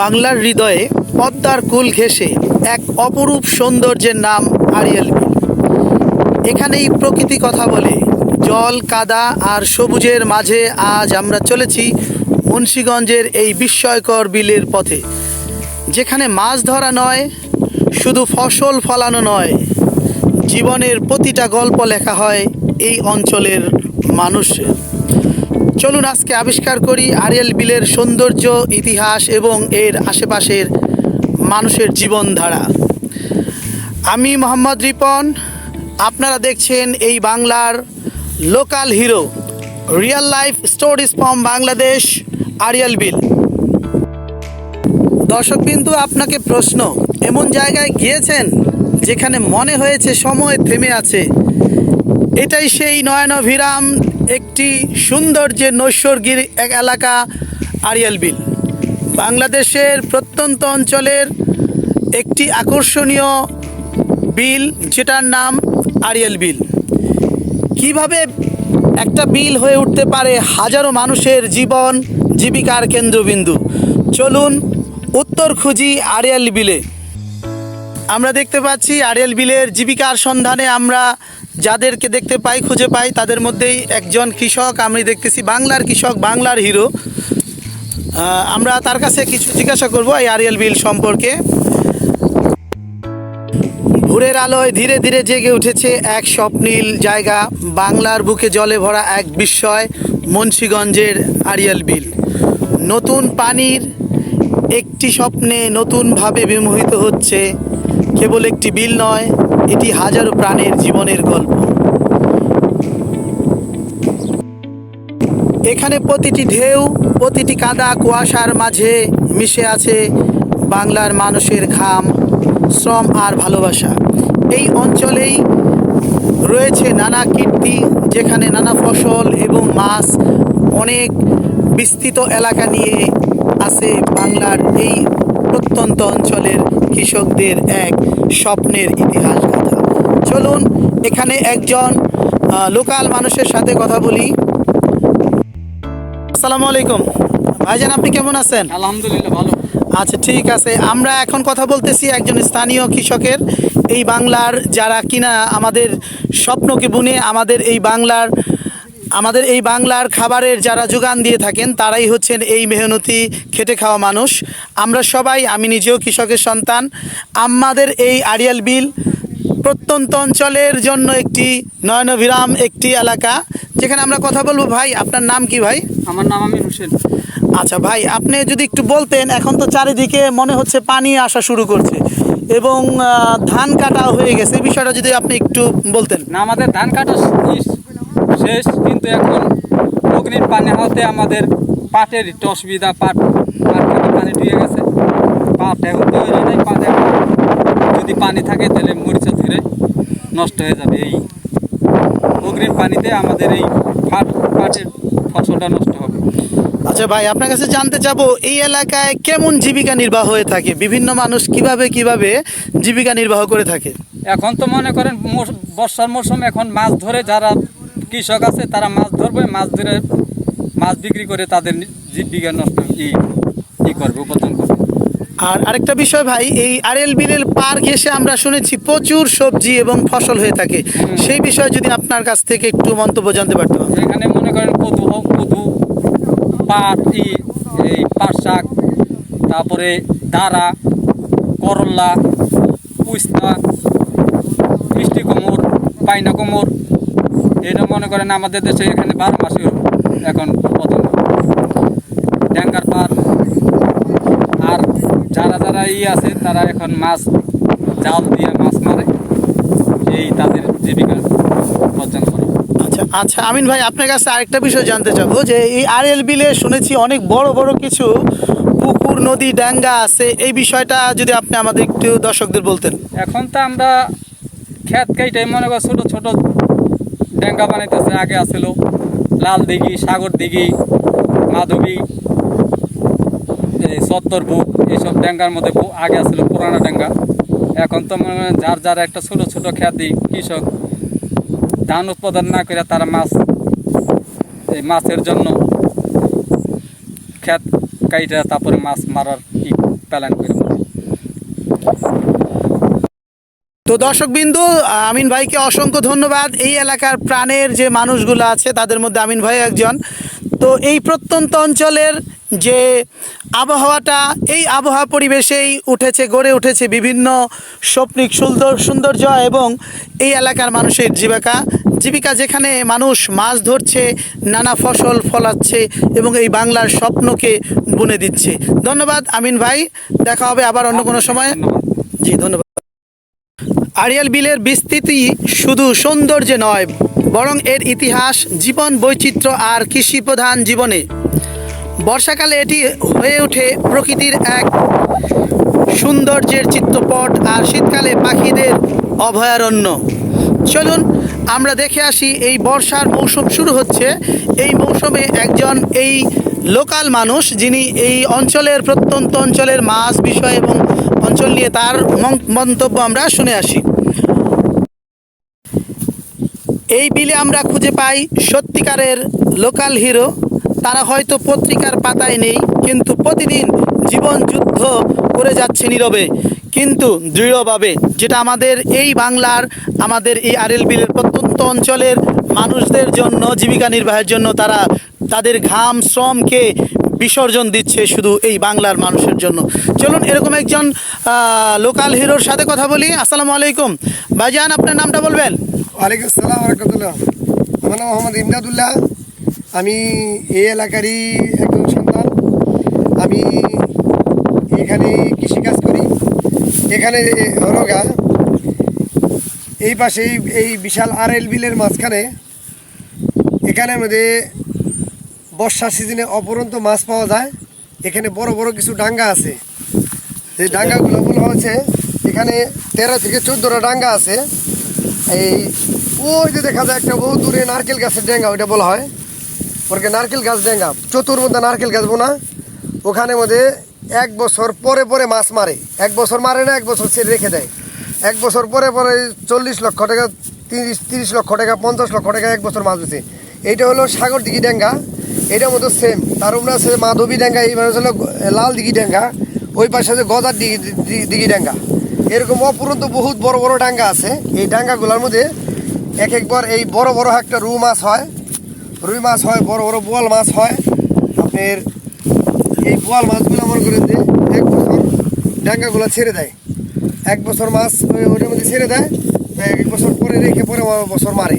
বাংলার হৃদয়ে পদ্মার কুল ঘেঁষে এক অপরূপ সৌন্দর্যের নাম আড়িয়াল বিল। এখানেই প্রকৃতি কথা বলে, জল, কাদা আর সবুজের মাঝে আজ আমরা চলেছি মুন্সীগঞ্জের এই বিস্ময়কর বিলের পথে, যেখানে মাছ ধরা নয়, শুধু ফসল ফলানো নয়, জীবনের প্রতিটা গল্প লেখা হয় এই অঞ্চলের মানুষের। চলুন আজকে আবিষ্কার করি আরিয়াল বিলের সৌন্দর্য, ইতিহাস এবং এর আশেপাশের মানুষের জীবনধারা। আমি মোহাম্মদ রিপন, আপনারা দেখছেন এই বাংলার local hero, real life stories from Bangladesh, Arial Beel. দর্শক বিন্দু, আপনাকে প্রশ্ন, এমন জায়গায় গিয়েছেন যেখানে মনে হয়েছে সময় থেমে আছে? এটাই সেই নয়নভিরাম একটি সৌন্দর্যের নৈসর্গিক এক এলাকা, আরিয়াল বিল। বাংলাদেশের প্রত্যন্ত অঞ্চলের একটি আকর্ষণীয় বিল, যেটার নাম আরিয়াল বিল। কীভাবে একটা বিল হয়ে উঠতে পারে হাজারো মানুষের জীবন জীবিকার কেন্দ্রবিন্দু? চলুন উত্তর খুঁজি আরিয়াল বিলে। আমরা দেখতে পাচ্ছি আরিয়াল বিলের জীবিকার সন্ধানে আমরা যাদেরকে দেখতে পাই, খুঁজে পাই, তাদের মধ্যেই একজন কৃষক, আমি দেখতেছি বাংলার কৃষক, বাংলার হিরো। আমরা তার কাছে কিছু জিজ্ঞাসা করব এই আরিয়াল বিল সম্পর্কে। ভোরের আলোয় ধীরে ধীরে জেগে উঠেছে এক স্বপ্নীল জায়গা, বাংলার বুকে জলে ভরা এক বিস্ময়, মুন্সীগঞ্জের আরিয়াল বিল। নতুন পানির একটি স্বপ্নে নতুনভাবে বিমোহিত হচ্ছে, কেবল একটি বিল নয় এটি হাজারো প্রাণের জীবনের গল্প। এখানে প্রতিটি ঢেউ, প্রতিটি কাদা কুয়াশার মাঝে মিশে আছে বাংলার মানুষের ঘাম, শ্রম আর ভালোবাসা। এই অঞ্চলেই রয়েছে নানা কীর্তি, যেখানে নানা ফসল এবং মাছ অনেক বিস্তৃত এলাকা নিয়ে আছে বাংলার এই প্রত্যন্ত অঞ্চলের কৃষকদের এক স্বপ্নের ইতিহাস। চলুন এখানে একজন লোকাল মানুষের সাথে কথা বলি। আসসালামু আলাইকুম। ভাইজান আপনি কেমন আছেন? আলহামদুলিল্লাহ ভালো। আচ্ছা ঠিক আছে। আমরা এখন কথা বলতেছি একজন স্থানীয় কৃষকের। এই বাংলার যারা কিনা আমাদের স্বপ্নকে বুনে আমাদের এই বাংলার আমাদের এই বাংলার খাবারের যারা যোগান দিয়ে থাকেন তারাই হচ্ছেন এই মেহনতি খেটে খাওয়া মানুষ। আমরা সবাই আমি নিজেও কৃষকের সন্তান। আমাদের এই আড়িয়াল বিল প্রত্যন্ত অঞ্চলের জন্য একটি নয়নভিরাম একটি এলাকা যেখানে আমরা কথা বলব। ভাই আপনার নাম কি ভাই? আমার নাম আমির হোসেন। আচ্ছা ভাই আপনি যদি একটু বলতেন এখন তো চারিদিকে মনে হচ্ছে পানি আসা শুরু করছে এবং ধান কাটা হয়ে গেছে। এই বিষয়টা যদি আপনি একটু বলতেন। না আমাদের ধান কাটা শেষ- কিন্তু এখন অগ্নির পানি হতে আমাদের পাটের একটু অসুবিধা পাট পাট পানি ডুয়ে গেছে। পাট এখন তৈরি নেই পাট এখন যদি পানি থাকে তাহলে মরিচা ধীরে নষ্ট হয়ে যাবে এই অগ্নির পানিতে আমাদের এই পাট পাটের ফসলটা নষ্ট হবে। আচ্ছা ভাই আপনার কাছে জানতে চাবো এই এলাকায় কেমন জীবিকা নির্বাহ হয়ে থাকে? বিভিন্ন মানুষ কীভাবে কীভাবে জীবিকা নির্বাহ করে থাকে? এখন তো মনে করেন বর্ষার মৌসুম এখন মাছ ধরে যারা কৃষক আছে তারা মাছ ধরবে মাছ ধরে মাছ বিক্রি করে তাদের জীবিকা নষ্ট ই করবে উপার্জন করবে। আর আরেকটা বিষয় ভাই এই আরএল বিলের পার ঘেসে আমরা শুনেছি প্রচুর সবজি এবং ফসল হয়ে থাকে। সেই বিষয়ে যদি আপনার কাছ থেকে একটু মন্তব্য জানতে পারতাম এখানে মনে করেন কদু হোক কদু পাট এই পাট শাক তারপরে দাঁড়া করল্লা পুস্তা মিষ্টি কোমর পাইনা কোমর এটা মনে করেন আমাদের দেশে এখানে বারো মাসে এখন উৎপাদন ড্যাঙ্গার পার আর যারা যারা ই আছে তারা এখন মাছ জাল দিয়ে মাছ মারে। এই তাদের জীবিকা অর্জন করে। আচ্ছা আচ্ছা আমিন ভাই আপনার কাছে আরেকটা বিষয় জানতে চাবো যে এই আর এল বিলে শুনেছি অনেক বড় বড় কিছু পুকুর নদী ডাঙ্গা আছে। এই বিষয়টা যদি আপনি আমাদের একটু দর্শকদের বলতেন। এখন তো আমরা খেত কাইটাই মনে কর ছোটো ছোট ডেঙ্গা বানাইতেছে আগে আসছিল লাল দিঘি সাগর দিঘি মাধবী সত্তর বুক এইসব ডেঙ্গার মধ্যে আগে আসছিল, পুরানা ডেঙ্গা। এখন তো মনে যার যার একটা ছোট ছোট খ্যাতি, কৃষক, ধান উৎপাদন না করে তারা মাছ, এই মাছের জন্য খ্যাত কাইটা তারপরে মাছ মারার ই প্ল্যান করে? তো দর্শক বিন্দু আমিন ভাইকে অসংখ্য ধন্যবাদ। এই এলাকার প্রাণের যে মানুষগুলো আছে, তাদের মধ্যে আমিন ভাই একজন। তো এই প্রত্যন্ত অঞ্চলের যে আবহাওয়াটা, এই আবহাওয়া পরিবেশেই উঠেছে, গড়ে উঠেছে বিভিন্ন স্বপ্নিক সুন্দর সৌন্দর্য এবং এই এলাকার মানুষের জীবিকা। জীবিকা যেখানে মানুষ মাছ ধরছে, নানা ফসল ফলাচ্ছে এবং এই বাংলার স্বপ্নকে বুনে দিচ্ছে। ধন্যবাদ, আমিন ভাই। দেখা হবে আবার অন্য কোনো সময়। জি, ধন্যবাদ। আড়িয়াল বিলের বিস্তৃতি শুধু সৌন্দর্যে নয়, বরং এর ইতিহাস, জীবন বৈচিত্র্য আর কৃষি প্রধান জীবনে। বর্ষাকালে এটি হয়ে ওঠে প্রকৃতির এক সৌন্দর্যের চিত্রপট আর শীতকালে পাখিদের অভয়ারণ্য। চলুন, আমরা দেখে আসি এই বর্ষার মৌসুম শুরু হচ্ছে। এই মৌসুমে একজন এই লোকাল মানুষ যিনি এই অঞ্চলের প্রত্যন্ত অঞ্চলের মাছ বিষয় এবং অঞ্চল নিয়ে তার মন্তব্য আমরা শুনে আসি। এই বিলে আমরা খুঁজে পাই সত্যিকারের লোকাল হিরো তারা হয়তো পত্রিকার পাতায় নেই, কিন্তু প্রতিদিন জীবন যুদ্ধ করে যাচ্ছে নীরবে। কিন্তু দৃঢ়ভাবে যেটা আমাদের এই বাংলার, আমাদের এই আরএল বিলের প্রত্যন্ত অঞ্চলের মানুষদের জন্য, জীবিকা নির্বাহের জন্য তারা তাদের ঘাম, শ্রমকে বিসর্জন দিচ্ছে শুধু এই বাংলার মানুষের জন্য। চলুন এরকম একজন লোকাল হিরোর সাথে কথা বলি। আসসালামু আলাইকুম। ভাইজান, আপনার নামটা বলবেন? ওয়ালাইকুম আসসালাম আমার নাম মোহাম্মদ ইমদাদুল্লাহ। আমি এই এলাকারই একজন সন্তান। আমি এখানে কৃষিকাজ করি। এখানে হলো গা এই পাশে এই- বিশাল আর এল বিলের মাঝখানে এখানের মধ্যে বর্ষা সিজনে অপরন্ত মাছ পাওয়া যায়। এখানে বড় বড় কিছু ডাঙ্গা আছে। এই ডাঙ্গাগুলো বলা হচ্ছে এখানে তেরো থেকে চোদ্দোটা ডাঙ্গা আছে। এই ওই যে দেখা যায় একটা বহু দূরে নারকেল গাছের ডেঙ্গা, ওইটা বলা হয়। ওরকে নারকেল গাছ ডেঙ্গা চতুর মধ্যে নারকেল গাছ বোনা। ওখানে মধ্যে এক বছর পরে পরে মাছ মারে। এক বছর মারে না, এক বছর সে রেখে দেয়। এক বছর পরে পরে চল্লিশ লক্ষ টাকা, তিরিশ তিরিশ লক্ষ টাকা, পঞ্চাশ লক্ষ টাকা এক বছর মাছ দিচ্ছে এইটা হলো সাগর দিঘি ডেঙ্গা এটার মতো সেম তার উপরে আছে মাধবী ডেঙ্গা এইবার হলো লাল দিঘি ডেঙ্গা ওই পাশে আছে গজার দিঘি দিঘি ডেঙ্গা এরকম অপুরন্ত বহুত বড় বড় ডাঙ্গা আছে। এই ডাঙ্গাগুলোর মধ্যে এক একবার এই বড় বড় একটা রু মাছ হয়। রুই মাছ হয়, বড় বড় বোয়াল মাছ হয়। আপনার এই বোয়াল মাছগুলো মনে করে যে এক বছর ডাঙ্গাগুলো ছেড়ে দেয়। এক বছর মাছ ওটার মধ্যে ছেড়ে দেয় এক বছর পরে রেখে পরে বছর মারে।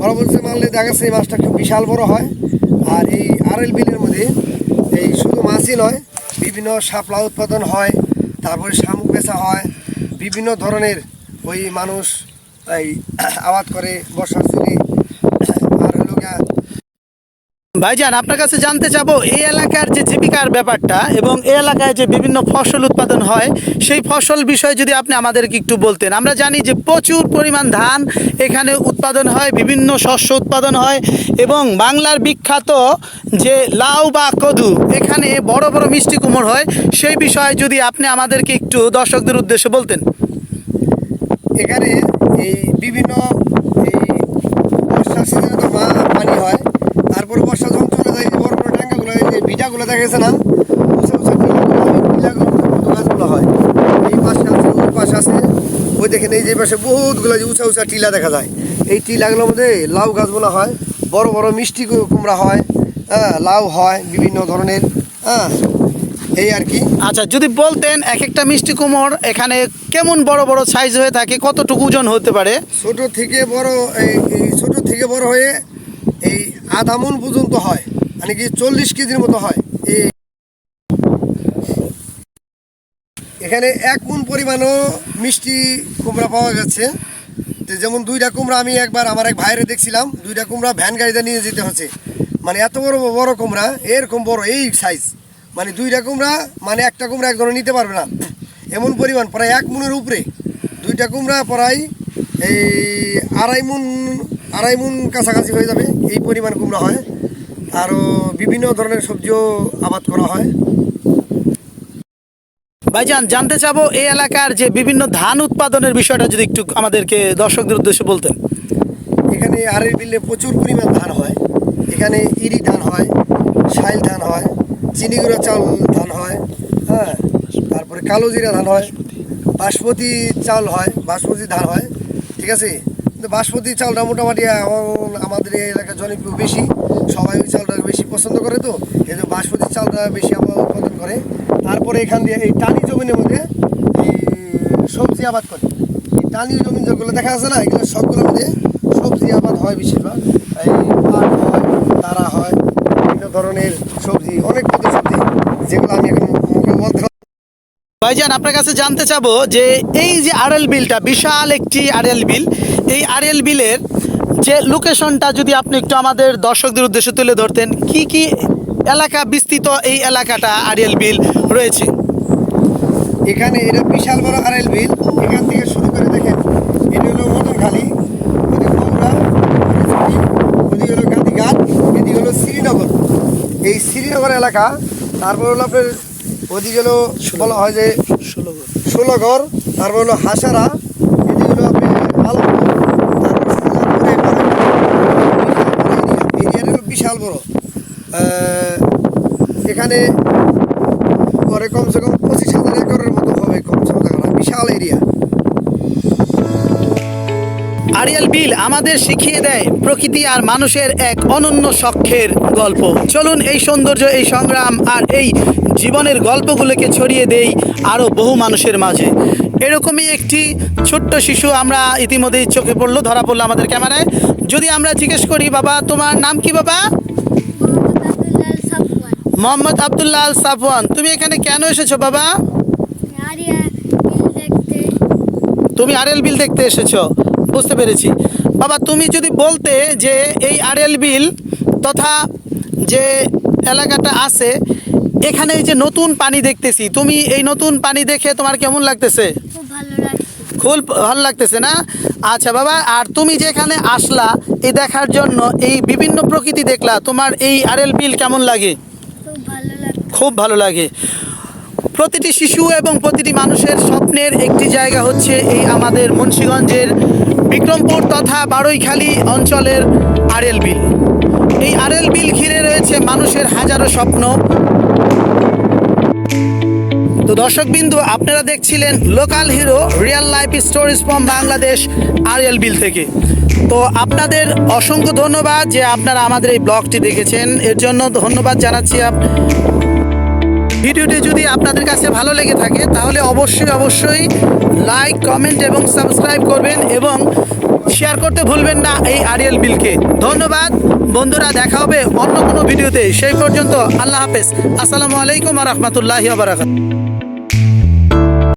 বড় মারলে দেখা এই মাছটা খুব বিশাল বড় হয়। আর এই আরএল বিলের মধ্যে এই শুধু মাছই নয়, বিভিন্ন শাপলা উৎপাদন হয়, তারপরে শামুক বেচা হয়, বিভিন্ন ধরনের ওই মানুষ এই আবাদ করে বর্ষার গিয়া ভাইজান, আপনার কাছে জানতে চাবো, এই এলাকার যে জীবিকার ব্যাপারটা এবং এই এলাকায় যে বিভিন্ন ফসল উৎপাদন হয়, সেই ফসল বিষয়ে যদি আপনি আমাদেরকে একটু বলতেন। আমরা জানি যে প্রচুর পরিমাণ ধান এখানে উৎপাদন হয়, বিভিন্ন শস্য উৎপাদন হয় এবং বাংলার বিখ্যাত যে লাউ বা কদু, এখানে বড় বড় মিষ্টি কুমড় হয়। সেই বিষয়ে যদি আপনি আমাদেরকে একটু দর্শকদের উদ্দেশ্যে বলতেন। এখানে এই বিভিন্ন এই বর্ষার সিজনে তো মা- পানি হয় তারপরে বর্ষা যখন চলে যায় এই বড় বড় ডাঙ্গাগুলো এই যে ভিটাগুলো দেখা গেছে না? উঁচা উঁচা টিলাগুলো হয়, গাছগুলো হয়। এই পাশে আছে ওই পাশে আছে। ওই দেখেন এই যে পাশে বহুতগুলো যে উঁচা উঁচা টিলা দেখা যায়। এই টিলাগুলোর মধ্যে লাউ গাছগুলো হয় বড় বড় মিষ্টি কুমড়া হয় হ্যাঁ লাউ হয় বিভিন্ন ধরনের হ্যাঁ এই আর কি। আচ্ছা যদি বলতেন এক একটা মিষ্টি কুমড় এখানে কেমন বড় বড় সাইজ হয়ে থাকে কতটুকু ওজন হতে পারে? ছোট থেকে বড় এই এই ছোট থেকে বড় হয়ে এই আধা মন পর্যন্ত হয়। মানে কি চল্লিশ কেজির মতো হয় এই এখানে এক মন পরিমাণও মিষ্টি কুমড়া পাওয়া যাচ্ছে। তো যেমন দুইটা কুমড়া আমি একবার আমার এক ভাইরে দেখছিলাম, দুইটা কুমড়া ভ্যান গাড়িতে নিয়ে যেতে হচ্ছে। মানে এত বড় বড় কুমড়া, এরকম বড় এই সাইজ মানে দুইটা কুমড়া মানে একটা কুমড়া একজনে নিতে পারবে না। এমন পরিমাণ, প্রায় এক মনের উপরে। দুইটা কুমড়া প্রায় এই আড়াই মুন আড়াই মুন কাছাকাছি হয়ে যাবে এই পরিমাণ কুমড়া হয়। আরও বিভিন্ন ধরনের সবজিও আবাদ করা হয়। ভাইজান, জানতে চাবো এই এলাকার যে বিভিন্ন ধান উৎপাদনের বিষয়টা যদি একটু আমাদেরকে দর্শকদের উদ্দেশ্যে বলতেন। এখানে আরের বিলে প্রচুর পরিমাণ ধান হয়। এখানে ইরি ধান হয়, শাইল ধান হয় চিনি গুঁড়া চাউল ধান হয় হ্যাঁ তারপরে কালো জিরা ধান হয়, বাসমতি চাল হয়, বাসমতি ধান হয়, ঠিক আছে? কিন্তু বাসমতি চালটা মোটামুটি আমাদের এই এলাকার জনপ্রিয় বেশি। সবাই ওই চাউলটা বেশি পছন্দ করে তো এই বাসমতি চাউলটা বেশি আমরা উৎপাদন করে। তারপরে এখান দিয়ে এই টানি জমিনের মধ্যে এই সবজি আবাদ করে। এই টালি জমি যেগুলো দেখা যাচ্ছে না, এগুলো সবগুলোর মধ্যে সবজি আবাদ হয় বেশিরভাগ। এই পাট হয়, তারা হয়, বিভিন্ন ধরনের সবজি, অনেক পদের সবজি, যেগুলো আমি এখন মুখে বলতে ভাইজান, আপনার কাছে জানতে চাবো যে এই যে আরএল বিলটা, বিশাল একটি আরএল বিল, এই আরএল বিলের যে লোকেশনটা যদি আপনি একটু আমাদের দর্শকদের উদ্দেশ্যে তুলে ধরতেন, কি কি এলাকা বিস্তৃত, এই এলাকাটা আরএল বিল রয়েছে। এখানে এটা বিশাল বড় আড়াইল বিল। এখান থেকে শুরু করে দেখেন, এটি হলো মদনখালি হলো গান্ধীঘাট এদিকে হলো শ্রীনগর। এই শ্রীনগর এলাকা, তারপর হলো আপনার ওদিকে হলো বলা হয় যে ষোলগড়, তারপর হলো হাসারা এদিকে হলো হলো বিশাল বড়। এখানে পরে কমসে কম পঁচিশ হাজার একরের মতো হবে কমসে কম বিশাল এরিয়া আরিয়াল বিল আমাদের শিখিয়ে দেয় প্রকৃতি আর মানুষের এক অনন্য শখের গল্প। চলুন এই সৌন্দর্য, এই সংগ্রাম আর এই জীবনের গল্পগুলোকে ছড়িয়ে দেই আরও বহু মানুষের মাঝে। এরকমই একটি ছোট্ট শিশু আমরা ইতিমধ্যেই চোখে পড়ল, ধরা পড়ল আমাদের ক্যামেরায়। যদি আমরা জিজ্ঞেস করি, বাবা, তোমার নাম কি বাবা? মোহাম্মদ আবদুল্লাহ আল সাফওয়ান তুমি এখানে কেন এসেছ বাবা? তুমি আরএল বিল দেখতে এসেছ বুঝতে পেরেছি। বাবা তুমি যদি বলতে যে এই আরএল বিল তথা যে এলাকাটা আছে এখানে এই যে নতুন পানি দেখতেছি তুমি এই নতুন পানি দেখে তোমার কেমন লাগতেছে? খুব ভালো খুব ভালো লাগতেছে না? আচ্ছা বাবা আর তুমি যে এখানে আসলা এই দেখার জন্য এই বিভিন্ন প্রকৃতি দেখলা তোমার এই আরএল বিল কেমন লাগে? খুব ভালো লাগে। প্রতিটি শিশু এবং প্রতিটি মানুষের স্বপ্নের একটি জায়গা হচ্ছে এই আমাদের মুন্সীগঞ্জের বিক্রমপুর তথা বারৈখালী অঞ্চলের আরএল বিল। এই আরএল বিল ঘিরে রয়েছে মানুষের হাজারো স্বপ্ন। তো দর্শকবিন্দু, আপনারা দেখছিলেন local hero real life stories from Bangladesh Arial Beel থেকে। তো আপনাদের অসংখ্য ধন্যবাদ যে আপনারা আমাদের এই ব্লগটি দেখেছেন। এর জন্য ধন্যবাদ জানাচ্ছি ভিডিওটি যদি আপনাদের কাছে ভালো লেগে থাকে, তাহলে অবশ্যই অবশ্যই লাইক কমেন্ট এবং সাবস্ক্রাইব করবেন এবং শেয়ার করতে ভুলবেন না এই আরিয়াল বিলকে ধন্যবাদ, বন্ধুরা দেখা হবে অন্য কোনো ভিডিওতে। সেই পর্যন্ত আল্লাহ হাফেজ। আসসালামু আলাইকুম আ রহমতুল্লাহি বারাকাত